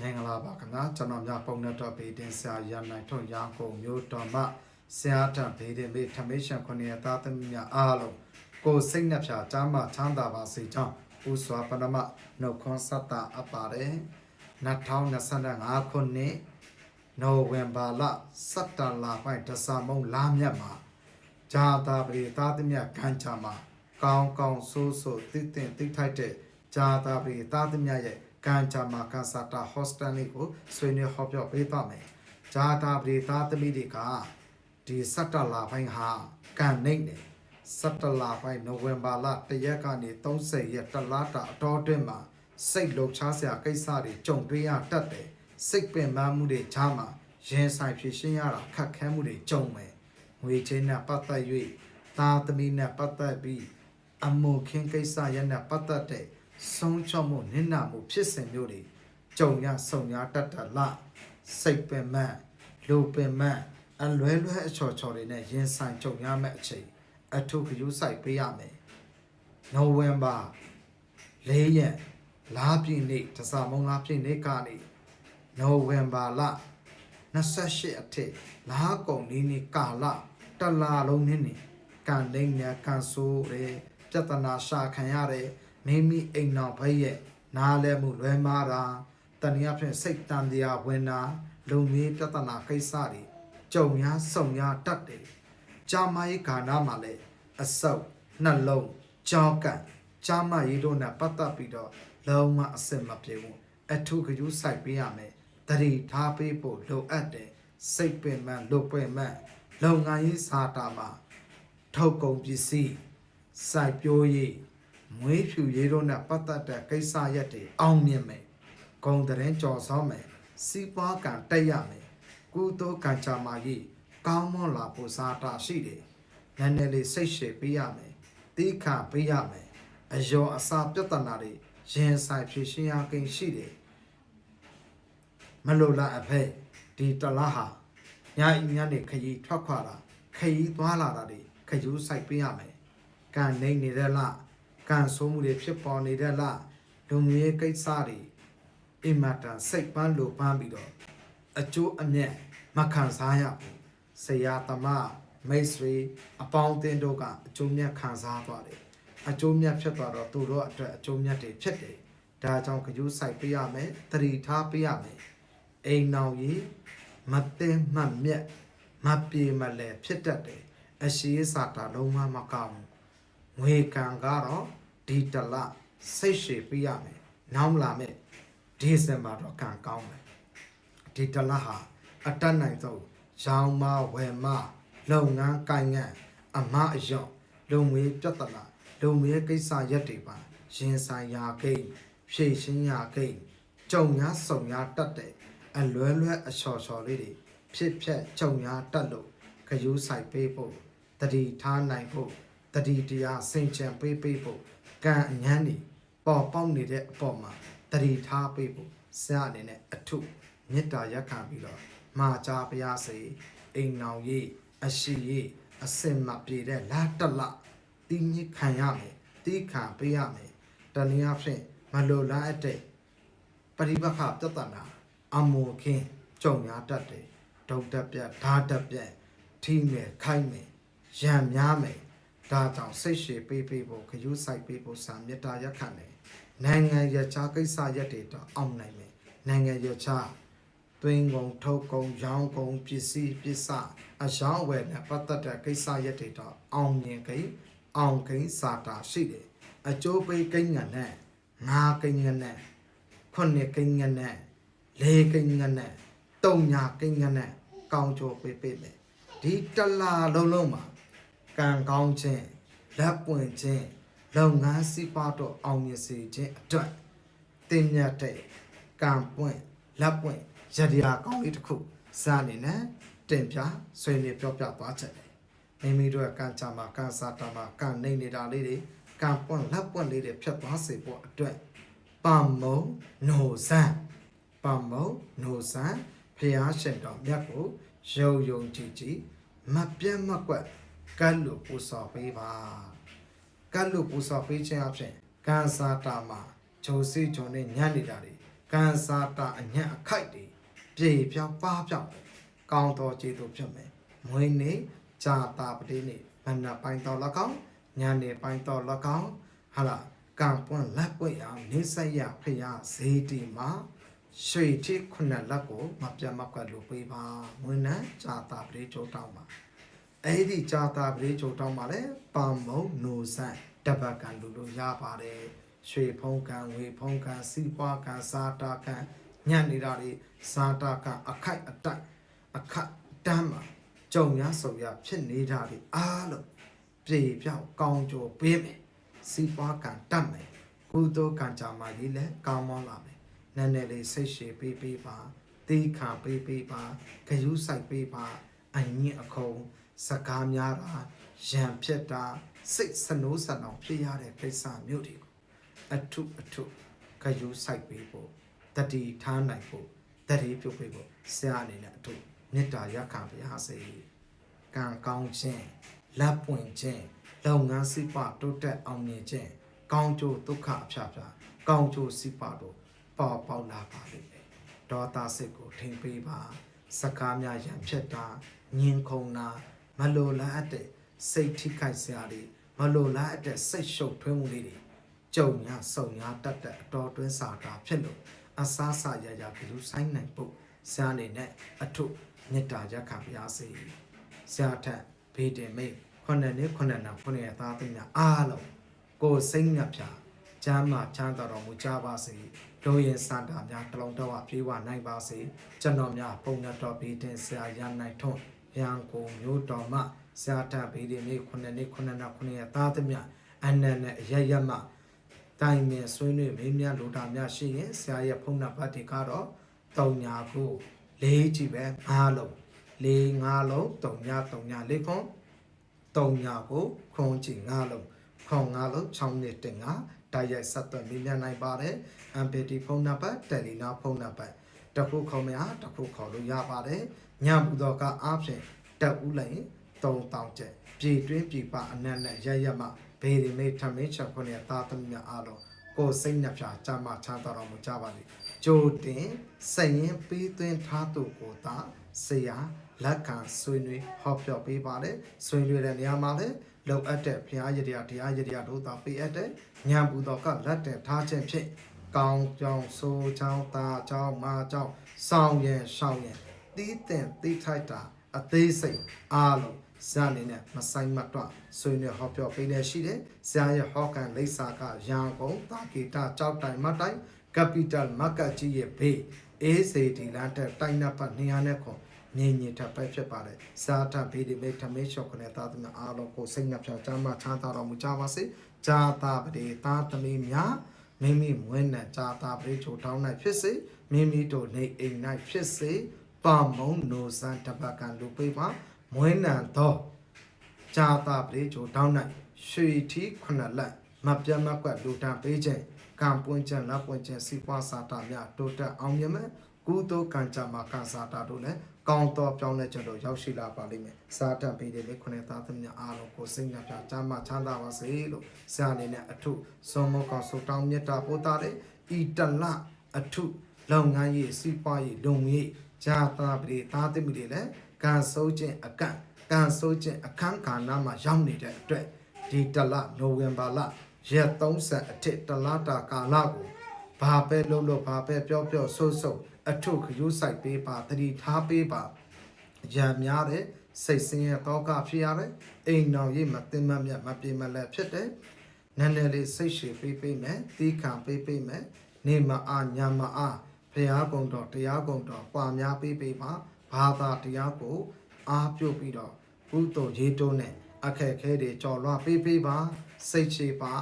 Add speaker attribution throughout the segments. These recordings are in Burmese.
Speaker 1: မင်္ဂလာပါခင်ဗျာကျွန်တော်များပုံနဲ့တော့ဗေဒင်ဆရာရန်နိုင်ထွန်းရန်ကုန်မြို့တော်မှဆရာတံဗေဒင်မေထမေရှင်ခုနှစ်သားသမီးများအားလုံးကိုယ်စိတ်နှပြချမ်းသာချမ်းသာပါစေကြောင်းဥစွာပဏမနှုတ်ခွန်းဆက်တာအပ်ပါတယ်2025ခုနှစ်နိုဝင်ဘာလ17လပိုင်းတဆမုံလာမြတ်မှာဂျာတာပရိသားသမီးခံချမှာကောင်းကောင်းဆိုးဆိုးတိတင်တိထိုက်တဲ့ဂျာတာပရိသားသမီးရဲ့ ကန်ချမာကန်စာတာဟော့စတန်လေးကိုဆွေးနွေးဟောပြောပေးပါမယ်ဂျာတာပရိသားသမီးတွေကဒီ17လပိုင်းဟာကန်နေတယ်17လပိုင်းနိုဝင်ဘာလ1ရက်ကနေ30ရက်တလတာအတော်အတွင်းမှာစိတ်လှုပ်ရှားစရာကိစ္စတွေကြုံတွေ့ရတတ်တယ်စိတ်ပင်ပန်းမှုတွေချားမှာရင်ဆိုင်ဖြည့်ရှင်းရတာခက်ခဲမှုတွေကြုံမယ်ငွေချင်းနဲ့ပတ်သက်၍သားသမီးနဲ့ပတ်သက်ပြီးအမှုခင်းကိစ္စရက်နဲ့ပတ်သက်တဲ့ ဆုံးချောက်မှုနစ်နာမှုဖြစ်စဉ်မျိုးတွေကြုံရဆုံရတတ်တတ်လားစိတ်ပင်ပန်းလူပင်ပန်းအလွဲလွဲအချော်ချော်တွေနဲ့ရင်ဆိုင်ကြုံရမယ့်အချိန်အထူးခရူးဆိုင်ပေးရမယ်နိုဝင်ဘာ၄ရက်လားပြည့်နေ့တစားမုံလားပြည့်နေ့ကနေနိုဝင်ဘာလ28အထိလားကုန်နေ့နေ့ကာလတလာလုံးနေ့နေ့ကန်လိမ့်နဲ့ကန်ဆိုးရဲပြဿနာရှာခံရတဲ့ မိမိအိမ်တော်ဘက်ရဲ့နားလဲမှုလွဲမားတာတနည်းအားဖြင့်စိတ်တန်တရားဝင်တာလုံမျိုးပြဿနာကိစ္စတွေကြုံများဆုံများတတ်တယ်ကြာမရေးခါနာမှာလည်းအဆုပ်နှလုံးကြောက်ကံကြာမရေးတို့နဲ့ပတ်သက်ပြီးတော့လုံးဝအစင်မပြေဘူးအထူးကြိုးဆိုင်ပေးရမယ်တတိထားပေးဖို့လိုအပ်တယ်စိတ်ပင်မှန်လုတ်ပင်မှန်လုပ်ငန်းရေးစာတာမှာထုတ်ကုန်ပစ္စည်းစိုက်ပျိုးရေး မွေးဖြူရေးတို့နဲ့ပတ်သက်တဲ့ကိစ္စရက်တွေအောင်မြင်မယ်ဂုံတရင်ကြော်ဆောင်မယ်စီးပွားကံတက်ရမယ်ကုသိုလ်ကံချမာရေးကောင်းမွန်လာဖို့စာတာရှိတယ်နည်းနည်းလေးစိတ်ရှည်ပေးရမယ်တိခါပေးရမယ်အယောအစာပြဿနာတွေရင်ဆိုင်ဖြေရှင်းရကိန်းရှိတယ်မလိုလားအဖက်ဒီတလားဟာညာအင်းညာနေခရီးထွက်ခွာတာခရီးသွားလာတာတွေခယူးဆိုင်ပေးရမယ်ကံနေနေတဲ့လား ကံဆိုးမှုတွေဖြစ်ပေါ်နေတဲ့လားလူမျိုးရေးကိစ္စတွေအင်မတန်စိတ်ပန်းလိုပန်းပြီးတော့အကျိုးအမြတ်မခံစားရဘူးဆရာသမားမိတ်ဆွေအပေါင်းအသင်းတို့ကအကျိုးမြတ်ခံစားသွားတယ်အကျိုးမြတ်ဖြစ်သွားတော့သူတို့အတွက်အကျိုးမြတ်တွေဖြစ်တယ်ဒါကြောင့်ခယူးဆိုင်ပေးရမယ်တတိထားပေးရမယ်အိမ်နောင်ကြီးမသိမတ်မြတ်မပြေမလဲဖြစ်တတ်တယ်အရှိစာတာလုံးဝမကောင်းဘူး ငွေကံကတော့ဒီတလစိတ်ရှည်ပေးရမယ်နောက်လာမယ်ဒီဇင်ဘာတော့ကံကောင်းမယ်ဒီတလဟာအတတ်နိုင်ဆုံးရောင်းမဝယ်မလုပ်ငန်းကိုင်ငန်းအမအယော့လုံငွေပြဿနာလုံငွေကိစ္စရက်တွေပါရင်ဆိုင်ရာကိန်းဖြည့်ရှင်းရာကိန်းကြုံများစုံများတတ်တဲ့အလွဲလွဲအချော်ချော်လေးတွေဖြစ်ဖြက်ကြုံများတတ်လို့ခယူးဆိုင်ပေးဖို့တတိထားနိုင်ဖို့ တတိတရားစင်ကြံပေးပေးဖို့ကံအញ្ញမ်းနေပေါ်ပေါက်နေတဲ့အပေါ်မှာတတိထားပေးဖို့ဆရာအနေနဲ့အထုမေတ္တာရက်ခံပြီးတော့မှာကြားပါရစေအိမ်နောင်ရေးအရှိရေးအစင်မပြေတဲ့လာတက်လတင်းညစ်ခံရမယ်တီးခံပေးရမယ်တနည်းအားဖြင့်မလိုလားအပ်တဲ့ပရိပခပြဿနာအမောခင်ကြုံရတတ်တယ်ဒုတ်တက်ပြတ်ဓာတ်တက်ပြတ်ထိမယ်ခိုက်မယ်ရံများမယ် ဒါကြောင့်စိတ်ရှည်ပေးပေးဖို့ခရုစိုက်ပေးဖို့စာမေတ္တာရက်ခံတယ်နိုင်ငံရခြားကိစ္စရက်တွေတော့အောင်နိုင်မယ်နိုင်ငံရခြားသွင်းကုန်ထုတ်ကုန်ရောင်းကုန်ပစ္စည်းပစ္စအရောင်းဝယ်နဲ့ပတ်သက်တဲ့ကိစ္စရက်တွေတော့အောင်မြင်ကိန်းအောင်ကိန်းစာတာရှိတယ်အကျိုးပေးကိန်းငန်နဲ့ငါကိန်းငန်နဲ့ခုနှစ်ကိန်းငန်နဲ့လေးကိန်းငန်နဲ့တုံညာကိန်းငန်နဲ့ကောင်းချိုပေးပေးမယ်ဒီတလာလုံးလုံးမှာ ကံကောင်းခြင်းလက်ပွင့်ခြင်းလုပ်ငန်းစီးပွားတော့အောင်မြင်စေခြင်းအတွက်တင်မြတ်တဲ့ကံပွင့်လက်ပွင့်ရတရားကောင်းလေးတစ်ခုစားအနေနဲ့တင်ပြဆွေးနွေးပြောပြသွားချက်တယ်မိမိတို့ရဲ့ကံကြမှာကံစားတာမှာကံနေနေတာလေးတွေကံပွင့်လက်ပွင့်လေးတွေဖြတ်သွားစေဖို့အတွက်ပမ္မုံနိုဇံပမ္မုံနိုဇံဖျားရှင်တော်မြတ်ကိုယုံယုံကြည်ကြည်မပြတ်မကွက် ကတ်လို့ပူဆော်ပေးပါကတ်လို့ပူဆော်ပေးခြင်းအဖြစ်ကံစားတာမှာဂျိုစီဂျုံနဲ့ညံ့နေတာတွေကန်စာတာအညံ့အခိုက်တွေပြေပြောင်းပါပြောင်းကောင်းတော်ကျေးဇူးဖြစ်မယ်မွေးနေ့ဂျာတာပတိနေ့ဘဏ္ဍပိုင်းတော်၎င်းညနေပိုင်းတော်၎င်းဟာလာကံပွန့်လက်ပွင့်အောင်နေဆက်ရဖျားဈေးတီမှာရွှေတိခုနှစ်လက်ကိုမပြတ်မကွက်လို့ပေးပါမွေးနံဂျာတာပတိချိုးတောင်းပါ အဲ့ဒီကြာတာပရိချိုတောင်းပါလေပံမုံနိုဆန်တပတ်ကန်လူလို့ရပါတယ်ရွှေဖုံးကန်ဝေဖုံးကန်စီပွားကန်စာတာကန်ညံ့နေတာတွေစာတာကန်အခိုက်အတိုက်အခက်တမ်းမှာကြုံရဆုံရဖြစ်နေတာတွေအားလုံးပြေပြောက်ကောင်းကြိုပေးမယ်စီပွားကန်တတ်မယ်ကုသိုလ်ကံကြမှာကြီးလဲကောင်းမောင်းလာမယ်နည်းနည်းလေးစိတ်ရှည်ပေးပေးပါတိခါပေးပေးပါဂယုစိုက်ပေးပါအညစ်အခုံ စကားများတာရံဖြစ်တာစိတ်စနိုးစနောင်ဖြစ်ရတဲ့ကိစ္စမျိုးတွေကိုအထုအထုဂယုစိုက်ပေးဖို့တတိထားနိုင်ဖို့တတိပြုတ်ပေးဖို့ဆရာအနေနဲ့အထုမေတ္တာရက်ခံပါရစေကံကောင်းခြင်းလက်ပွင့်ခြင်းလုပ်ငန်းစိပတိုးတက်အောင်မြင်ခြင်းကောင်းကျိုးဒုက္ခအဖျားဖျားကောင်းကျိုးစိပတို့ပေါ်ပေါက်လာပါလိမ့်မယ်ဒေါသစိတ်ကိုထိန်ပေးပါစကားများရံဖြစ်တာညင်ခုန်တာ မလိုလားအပ်တဲ့စိတ်ထိခိုက်စရာတွေမလိုလားအပ်တဲ့စိတ်ရှုပ်ထွေးမှုလေးတွေကြုံရဆုံရတတ်တဲ့အတော်တွင်းစာတာဖြစ်လို့အစားစရရဘလူဆိုင်နိုင်ဖို့ဆရာအနေနဲ့အထုမေတ္တာရက်ခံပါရစေဆရာထက်ဘေးတင်မိတ်ခုနှစ်နှစ်ခုနှစ်နာခုနှစ်ရသားသမီးများအားလုံးကိုယ်စိတ်ညက်ဖြာကျမ်းမာချမ်းသာတော်မူကြပါစေတို့ရဲ့စန္ဒာများတလုံးတော့ပြေးဝနိုင်ပါစေကျွန်တော်များပုံရတော်ဘေးတင်ဆရာရနိုင်ထွန်း ရန်ကုန်မြို့တော်မှဆရာထဘေးတင်မိတ်ခုနှစ်နှစ်ခုနှစ်နာခုနှစ်ရသားသမီးများအနန္တနဲ့အရရမတိုင်ပင်ဆွေးနွေးမေးမြန်းလိုတာများရှိရင်ဆရာရဲ့ဖုန်းနံပါတ်တွေကတော့တုံညာကိုလေးကြည့်ပဲ၅လုံးလေး၅လုံးတုံညာတုံညာလေးခွန်တုံညာကိုခွန်ကြည့်၅လုံးခွန်၅လုံး6နှစ်တင်ကတိုက်ရိုက်ဆက်သွယ်မေးမြန်းနိုင်ပါတယ် MPT ဖုန်းနံပါတ်တယ်လီနာဖုန်းနံပါတ် တစ်ခုခေါ်မရတစ်ခုခေါ်လို့ရပါတယ်ညပူတော့ကအားဖြင့်တက်ဦးလိုက်ရင်3000ကျပ်ပြည်တွင်းပြည်ပအနက်နဲ့ရရမဘေဒီမေထမင်းချက်ခွနဲ့သားသမီးများအားလုံးကိုယ်စိတ်နှပြကြမ်းမှချမ်းသာတော်မူကြပါလိမ့်ကြိုတင်စရင်ပေးသွင်းထားသူကိုသာဆရာလက်ခံဆွေးနွေးဟောပြောပေးပါတယ်ဆွေးနွေးတဲ့နေရာမှာလည်းလုံအပ်တဲ့ဘုရားရတရားတရားရတရားတို့သာပေးအပ်တဲ့ညံပူတော်ကလက်တင်ထားခြင်းဖြင့် ကောင်းကြောင်ဆိုးချောင်းသားချောင်းမာချောင်းဆောင်ရင်ရှောင်းရင်တီးတင်တီးထိုက်တာအသေးစိတ်အားလုံးဇာနေနဲ့မဆိုင်မတော့ဆွေးနွေးဟောပြောပေးနေရှိတယ်။ဇာရဲ့ဟောကန်လိပ်စာကရန်ကုန်တာဂီတာကြောက်တိုင်မတိုင်ကပီတယ်မကတ်ကြီးရဲ့ဘေးအေးစေဒီလန်တက်တိုင်းနပ်ပတ်200နဲ့ခွန်မြင်ညင်ထပ်ပဲဖြစ်ပါတယ်။စာထဘေးဒီမိတ်ထမေရှော့ခနဲ့သားသမီးအားလုံးကိုစိတ်နှပြချမ်းသာချမ်းသာတော်မူကြပါစေ။ဂျာတာပတိသားသမီးများ မိမိမွေးနဲ့ဂျာတာပရိချိုတောင်း၌ဖြစ်စေမိမိတို့နေအိမ်၌ဖြစ်စေပါမုံနိုစံတပတ်ကလူပေးပါမွေးနံသောဂျာတာပရိချိုတောင်း၌ရွှေထီးခုနှစ်လက်မပြတ်မကွက်လူတန်းပေးခြင်းကံပွင့်ခြင်းလက်ပွင့်ခြင်းစီပွားစာတာများတိုးတက်အောင်မြင်မယ်ကုသိုလ်ကံကြမ္မာကံစာတာတို့လည်း ကောင်းသောပြောင်းလဲခြင်းတို့ရောက်ရှိလာပါလိမ့်မယ်စာတတ်ပေးတဲ့လေခုနှစ်သားသမီးအားလုံးကိုစိတ်နှပြချမ်းသာချမ်းသာပါစေလို့ဆရာအနေနဲ့အထုဆုံးမကောင်းဆုတောင်းမြတ်တာပို့တာတဲ့ဤတလအထုလုပ်ငန်းရေးစီးပွားရေးလုံရေးဂျာတာပရိသားသမီးတွေလည်းကံစိုးခြင်းအကန့်ကံစိုးခြင်းအခန်းကဏ္ဍမှာရောက်နေတဲ့အတွက်ဒီတလနိုဝင်ဘာလရက်30အထက်တလတာကာလကိုဘာပဲလုပ်လို့ဘာပဲပြောပြောဆိုးဆိုး အထုခရုစိုက်ပေးပါတတိထားပေးပါရံများတဲ့စိတ်ဆင်းရဲတောကဖြစ်ရတယ်အိမ်တော်ရေးမတင်မမြတ်မပြေမလဲဖြစ်တယ်နည်းနည်းလေးစိတ်ရှည်ပေးပေးမယ်တီးခံပေးပေးမယ်နေမအားညမအားဖရာကုံတော်တရားကုံတော်ပွာများပေးပေးပါဘာသာတရားကို အားပြုတ်ပြီးတော့ဘုသိုလ်ရေးတုံးနဲ့အခက်ခဲတွေကြော်လွှားပေးပေးပါစိတ်ချပါ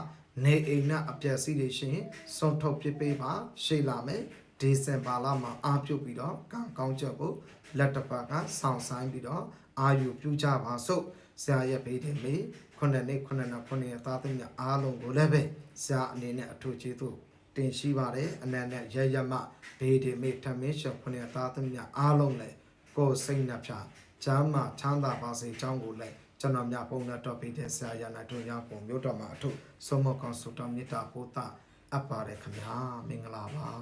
Speaker 1: နေအိမ်နဲ့အပျက်စီးတွေရှင်စွန့်ထုတ်ပစ်ပေးပါရှေ့လာမယ် ဒီဇင်ဘာလမှာအားပြုတ်ပြီးတော့ကံကောင်းချက်ကိုလက်တစ်ပတ်ကဆောင်းဆိုင်ပြီးတော့အာယူပြုကြပါစို့ဆရာရဲ့ဘေးတင်မေခုနှစ်နှစ်ခုနှစ်နှစ်ခုနှစ်သားသမီးအားလုံးကိုလည်းပဲဆရာအနေနဲ့အထူးကျေးဇူးတင်ရှိပါတယ်အနန္တရရမဘေးတင်မေထမင်းရှောခုနှစ်သားသမီးအားလုံးလည်းကိုယ်စိတ်နှပြချမ်းသာချမ်းသာပါစေကြောင်းကိုလည်းကျွန်တော်များပုံနဲ့တော့ပြီးတဲ့ဆရာရနာတို့ရောက်ပုံမြို့တော်မှာအထုဆုံးမကောင်းဆုတောင်းမေတ္တာပို့တာအပ်ပါတယ်ခင်ဗျာမင်္ဂလာပါ